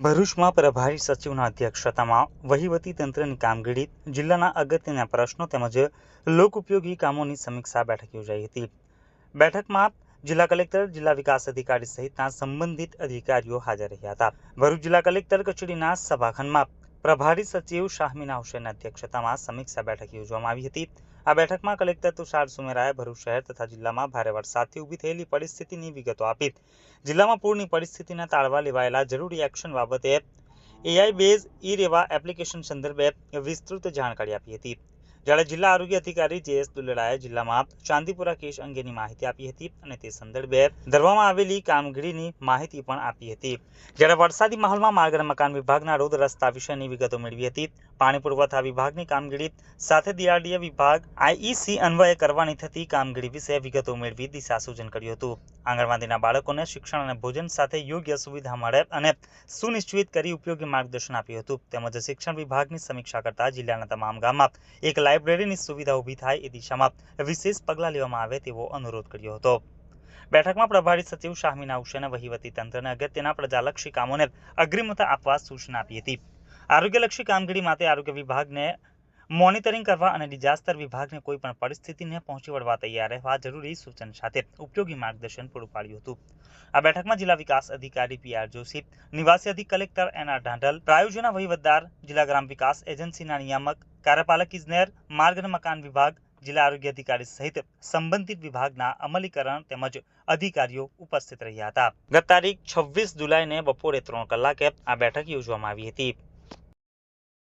ભરૂચમાં પ્રભારી સચિવના અધ્યક્ષતામાં વહીવટી તંત્રની કામગીરી, જિલ્લાના અગત્યના પ્રશ્નો તેમજ લોકોપયોગી કામોની સમીક્ષા બેઠક યોજાઈ હતી. બેઠકમાં જિલ્લા કલેક્ટર, જિલ્લા વિકાસ અધિકારી સહિતના સંબંધિત અધિકારીઓ હાજર રહ્યા હતા. ભરૂચ જિલ્લા કલેક્ટર કચેરીના સભાખંડમાં પ્રભારી સચિવ શાહમીના હુસેનના અધ્યક્ષતામાં સમીક્ષા બેઠક યોજવામાં આવી હતી. આ બેઠકમાં કલેક્ટર તુષાર સુમેરાએ ભરૂચ શહેર તથા જિલ્લામાં ભારે વરસાદથી ઊભી થયેલી પરિસ્થિતિની વિગતો આપી. જિલ્લામાં પૂરની પરિસ્થિતિને તાળવા લેવાયેલા જરૂરી એક્શન બાબતે AI base E Reva application સંદર્ભે વિસ્તૃત જાણકારી આપી હતી. જ્યારે જિલ્લા આરોગ્ય અધિકારી જે એસ દુલેડાએ જિલ્લામાં ચાંદીપુરા કેસ અંગેની માહિતી આપી હતી અને તે સંદર્ભે ધરવામાં આવેલી કામગીરીની માહિતી પણ આપી હતી. જ્યારે વરસાદી માહોલમાં માર્ગ અને મકાન વિભાગના રોડ રસ્તા વિશેની વિગતો મેળવી હતી, પાણી પુરવઠા વિભાગની કામગીરી સાથે ડીઆરડીએ વિભાગ આઈઈસી અન્વયે કરવાની થતી કામગીરી વિશે વિગતો મેળવી દિશા સૂચન કર્યું હતું. આંગણવાડીના બાળકોને શિક્ષણ અને ભોજન સાથે યોગ્ય સુવિધા મળે અને સુનિશ્ચિત કરી ઉપયોગી માર્ગદર્શન આપ્યું હતું. તેમજ શિક્ષણ વિભાગની સમીક્ષા કરતા જિલ્લાના તમામ ગામમાં એક લાઇબ્રેરીની સુવિધા ઊભી થાય એ દિશામાં વિશેષ પગલાં લેવામાં આવે તેવો અનુરોધ કર્યો હતો. બેઠકમાં પ્રભારી સચિવ શાહમીના હુસેને વહીવટી તંત્રને અગત્યના પ્રજાલક્ષી કામોને અગ્રિમતા આપવા સૂચના આપી હતી. આરોગ્યલક્ષી કામગીરી માટે આરોગ્ય વિભાગને મોનિટરિંગ કરવા અને ડિઝાસ્ટર વિભાગને કોઈ પણ પરિસ્થિતિને પહોંચી વળવા તૈયાર રહેવા જરૂરી સૂચન સાથે ઉપયોગી માર્ગદર્શન પૂરું પાડ્યું હતું. આ બેઠકમાં જિલ્લા વિકાસ અધિકારી પી આર જોશી, નિવાસી અધિક કલેક્ટર એન આર ઢાંઢલ, પ્રાયોજના વહીવટદાર જિલ્લા ગ્રામ વિકાસ એજન્સીના નિયામક કાર્યપાલક ઇજનેર, માર્ગ અને મકાન વિભાગ, જિલ્લા આરોગ્ય અધિકારી સહિત સંબંધિત વિભાગના અમલીકરણ તેમજ અધિકારીઓ ઉપસ્થિત રહ્યા હતા. ગત તારીખ છવ્વીસ જુલાઈને બપોરે ત્રણ કલાકે આ બેઠક યોજવામાં આવી હતી.